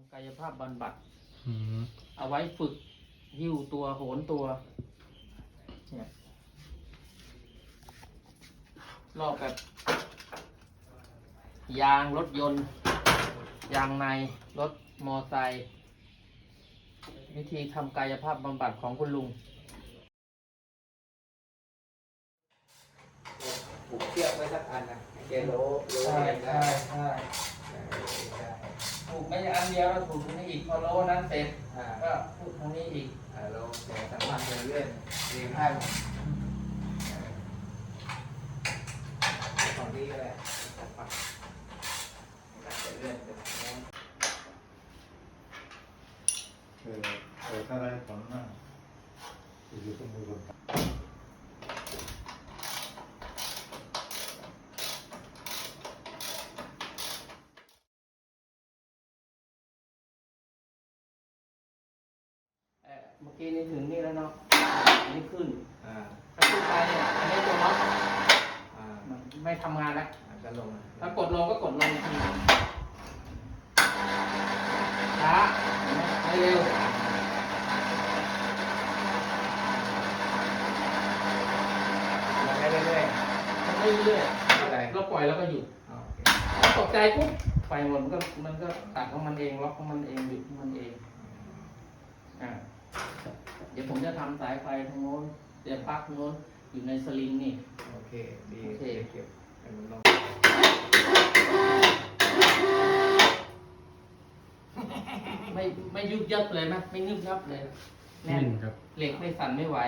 ำกายภาพบำบัดอืมเอาไว้ฝึกหิ้วตัวโหนตัวเนี่ยลอกแบบ ยางรถยนต์ ยางในรถมอไซค์วิธีทำกายภาพบำบัดของคุณลุงผูกเชือกไว้สักอันนะให้แกโลโลใช่เองได้ใช่ใช่ได้ ถูกไม่อันเดียวเราถูกตรงนี้อีกพอโลนั้นเสร็จอ่าก็ถูกตรงนี้อีกอ่าโลแกสามารถเดินเล่นเองได้หมดตอนนี้ก็ได้ปัดเดินเล่นเดินเล่นเออเออถ้าได้ผลมากอยู่ตรงมือคน เอ่อเมื่อกี้นี่ถึงนี่แล้วเนาะอันนี้ขึ้นอ่าถ้าขึ้นไปเนี่ยอันนี้ตัวน็อตอ่ามันไม่ทำงานแล้วอาจจะลงถ้ากดลงก็กดลงอีกทีช้าไม่เร็วยังได้เรื่อยมันไม่เรื่อยๆอะไรเราปล่อยแล้วก็หยุดอ๋อโอเคตกใจปุ๊บไฟหมดมันก็มันก็ตัดของมันเองล็อกของมันเองหยุดของมันเองอ่า เดี๋ยวผมจะทำสายไฟทางโน้นเดี๋ยวปลั๊กโน้นอยู่ในสลิงนี่ โอเค ดีโอเค เก็บให้มันลงไม่ไม่ยุบยับเลยนะไม่นึบยับเลยแน่นนิ่งครับ เหล็กไม่สั่นไม่ไหว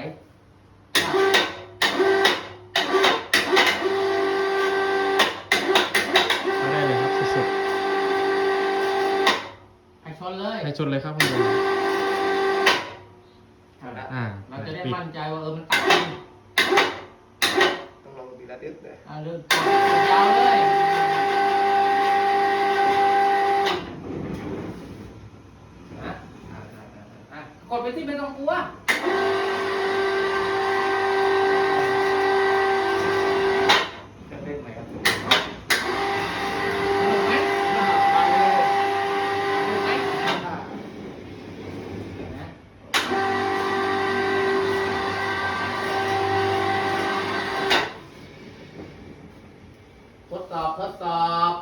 เอาได้เลยครับสุดให้ชนเลยๆให้ชนเลยครับคุณลุงอ่า เราจะได้ ปิด มั่นใจว่าเออมันตัดจริงต้องลงทีละนิดเลยอ่าเริ่มยาวเลยนะอ่าได้ได้ได้อะกดไปที่ไม่ต้องกลัว เครื่องเล่นใหม่ครับ สนุกไหมสนุกไหมนะทดสอบทดสอบ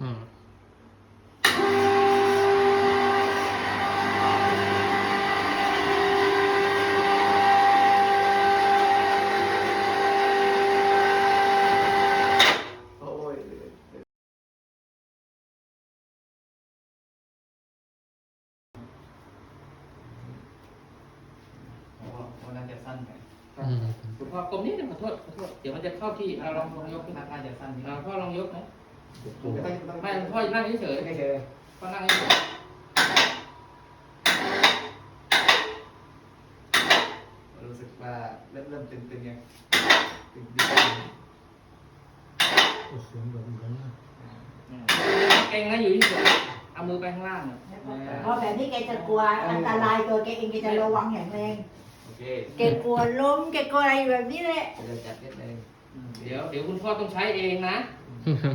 อืม โอ้ย โอ้โหวันนั้นจะสั้น ไปอืมคุณพ่อกลมนี้ขอโทษขอโทษเดี๋ยวมันจะเข้าที่เราลองลองยกขึ้นน่าน่าจะสั้นนิดเราพ่อลองยกนะไม่ต้องต้องไม่พ่อนั่งเฉยไม่เคยๆพ่อนั่งเฉยรู้สึกว่าเริ่มเริ่มตึงๆไงตึงดีโอ้เสียงแบบเหมือนๆเก่งนะอยู่เฉยๆเอามือไปข้างล่างอะเพราะแบบนี้แกจะกลัวอันตรายตัวแกเองแกจะระวังอย่างแรงโอ เคแกกลัวล้มแกกลัวอะไรแบบนี้แหละจะจัดนิดนึงเดี๋ยวเดี๋ยวคุณพ่อต้องใช้เองนะ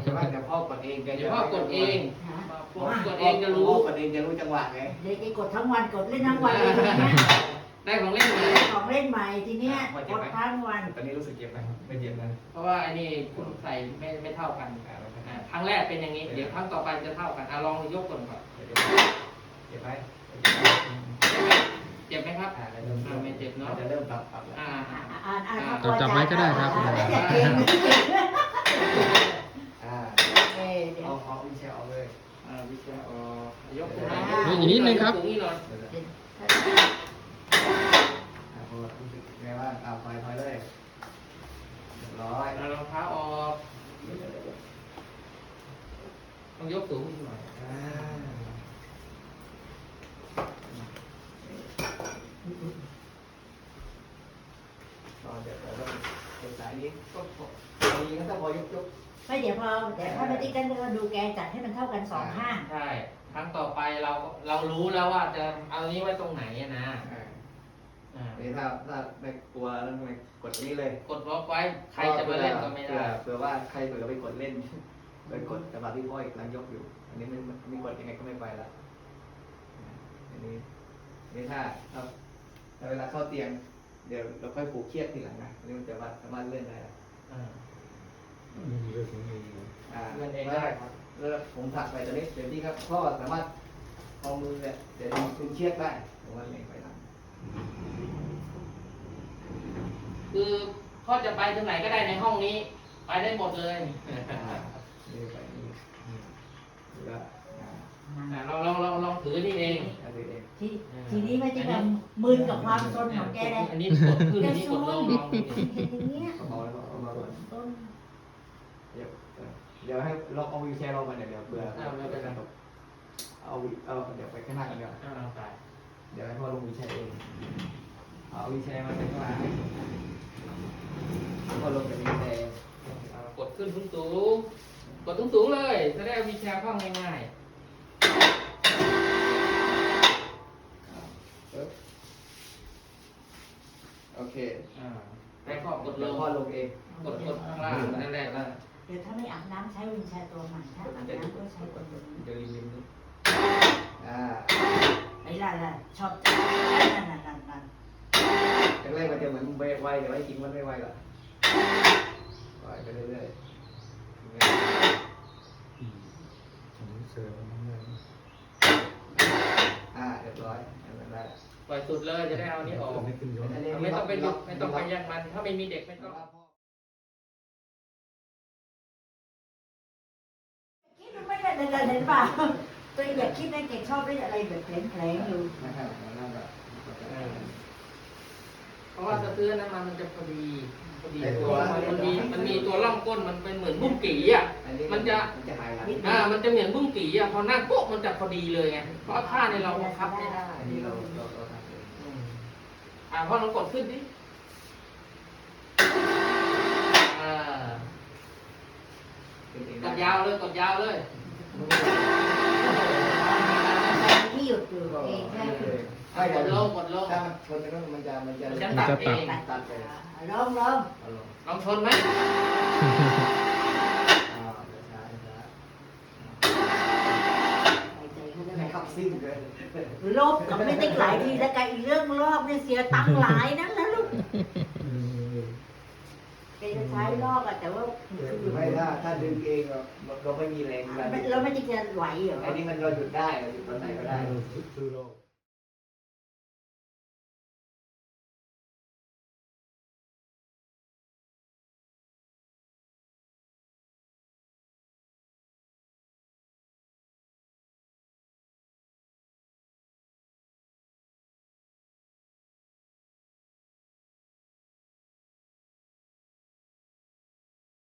แต่ว่าเดี๋ยวพ่อกดเองแกเดี๋ยวพ่อกดเองนะพ่อกดเองจะรู้ พ่อกดเองจะรู้จังหวะไงเดี๋ยวแกกดทั้งวันกดเล่นทั้งวันเลยทีเนี้ยได้ของเล่นมาของเล่นใหม่ทีเนี้ยกดทั้งวันตอนนี้รู้สึกเจ็บไหมไม่เจ็บนะเพราะว่าไอ้นี่คุณใส่ไม่ไม่เท่ากันอ่าแล้วก็อ่าครั้งแรกเป็นอย่างนี้ เดี๋ยวครั้งต่อไปจะเท่ากันอะลองยกก่อนก่อนเจ็บไหม เจ็บไหมครับอ่าเริ่มอ่าไม่เจ็บเนาะจะเริ่มปรับปรับแล้วอ่าอ่า อ่าอ่านอ่านจับจับไว้ก็ได้ครับ อ่าแล้วแต่เก่งอ่าเออเดี๋ยวเอาเอาวิเชเอาเลยอ่าวิชาอ๋อยกขึ้นอ่ามาอีกนิดนึงครับยกนี้หน่อยเดี๋ยวอ่าพอรู้สึกไงบ้างเอาถอยถอยเลยเรียบร้อยเอารองเท้าออกต้องยกสูงขึ้นหน่อย อ่าตอนเดี๋ยวเราต้องเป็น สายนี้ก็พอพอดีก็ต้องพอยกยกไม่เดี๋ยวพอเดี๋ยวถ้าไม่ติดกันก็ดูแกจัดให้มันเท่ากันสองข้างใช่ครั้งต่อไปเราเรารู้แล้วว่าจะเอานี้ไว้ตรงไหนอะนะอ่าอ่านี่ถ้าถ้าไม่กลัวแล้วไม่กดนี้เลยกดล็อกไว้ใครจะมาเล่นก็ไม่ได้เผื่อว่าใครเผื่อไปกดเล่นไปกดจังหวะที่พ่ออีกกำลังยกอยู่ อันนี้ไม่ไม่กดยังไงก็ไม่ไปละอันนี้อันนี้ถ้าถ้าถ้าเวลาเข้าเตียงเดี๋ยวเราค่อยผูกเครียดทีหลังนะอันนี้มันจะว่าสามารถเลื่อนได้ละ อ่ามีเรื่องของมีอ่าเลื่อนเองได้ครับแล้วผมถักไปตอนนี้เดี๋ยวนี้ครับพ่อสามารถเอามือเนี่ยเดี๋ยวดึงเชือกได้ผมว่าเล็งไปทางคือพ่อจะไปตรงไหนก็ได้ในห้องนี้ ไปได้หมดเลยนี่ไปนี่แล้วก็อ่าอ่าเราลองลองลองถือนี่เองอันนี้เองทีทีนี้ไม่ใช่แบบมึนกับความซนของแกเลยอันนี้กดขึ้นอันนี้กดลงลองดูดิ เห็นอย่างเงี้ยเอาเอาแล้วเอามาก่อน ต้น เดี๋ยว เออเดี๋ยวให้ลองเอาวีลแชร์ลองมาเดี๋ยวเดี๋ยวเบื่อเอาไม่เป็นไรเอาวีเอาเดี๋ยวไปข้างหน้ากันเดี๋ยวอ่าเอาไปเดี๋ยวให้พ่อลงวีลแชร์เองเอาวีลแชร์มาเป็นข้างหลังให้พ่อลงกับวีลแชร์เอากดขึ้นสูงๆกดสูงๆเลยจะได้เอาวีลแชร์เข้าง่ายปึ๊บโอเคๆอ่าแล้วก็กดลเดี๋ยวงพ่อลงเองกดกดข้างล่างนั่นแหละนั่น เดี๋ยวถ้าไม่อาบน้ำใช้วินแชร์ตัวใหม่ถ้าอาบน้ำก็ใช้ตัวนี้เดี๋ยวริมๆนี้อ่าไอ้ล่ะล่ะชอบจังนั่นนั่นนั่นนั่นแรกๆมันจะเหมือนไวแต่ว่าจริงมันไม่ไวหรอกปล่อยไปเรื่อยๆผมเสือมันเนี่ยอ่าเรียบร้อยอันนั้นได้ละปล่อยสุดเลยจะได้เอาอันนี้ออกไม่ขึ้นยศอันนี้ไม่ต้องไปหยุดไม่ต้องไปยันมัน ถ้าไม่มีเด็กไม่ต้อง ดดูไม่ได้เดินเห็นป่ะตัวเองอยากคิดนะเก่งชอบเล่นอะไรแบบแผลงๆอยู่เพราะว่าสะเทือนนั้นมันมันจะพอดีพอดีตัวมันมีมันมีตัวร่องก้นมันเป็นเหมือนบุ้งกี่อะมันจะมันจะหายหลังอ่ามันจะเหมือนบุ้งกี่อะพอนั่งโป๊ะมันจะพอดีเลยไงเพราะท่าในเราบังคับไม่ได้อันนี้เราเราเราทำเองอ่าพอลองกดขึ้นดิอ่ากดยาวเลยกดยาวเลย ที่หยุดอยู่เองแค่คือไม่กเดี๋ยวดลงกดลงถ้ามันชนกันมันจะมันจะมันจะตัดเองตัดไปลองลองเอาลงลองชนไหมอ่าเดี๋ยวช้าเดี๋ยวช้าหายใจเขาจะให้ไม่ขับซิ่งเลยลบกับไม่ติ๊กหลายทีแล้วกันอีกเรื่องรอบเนี่ยเสียตังค์หลายนั่นแล้วลูก แกจะใช้รอบอะแต่ว่าคือไม่ถ้าถ้าดึงเองเราเราไม่มีแรงเวลาดึงแล้วไม่ได้จะไหวเหรออันนี้มันเราหยุดได้เราหยุดตอนไหนก็ได้คือเรา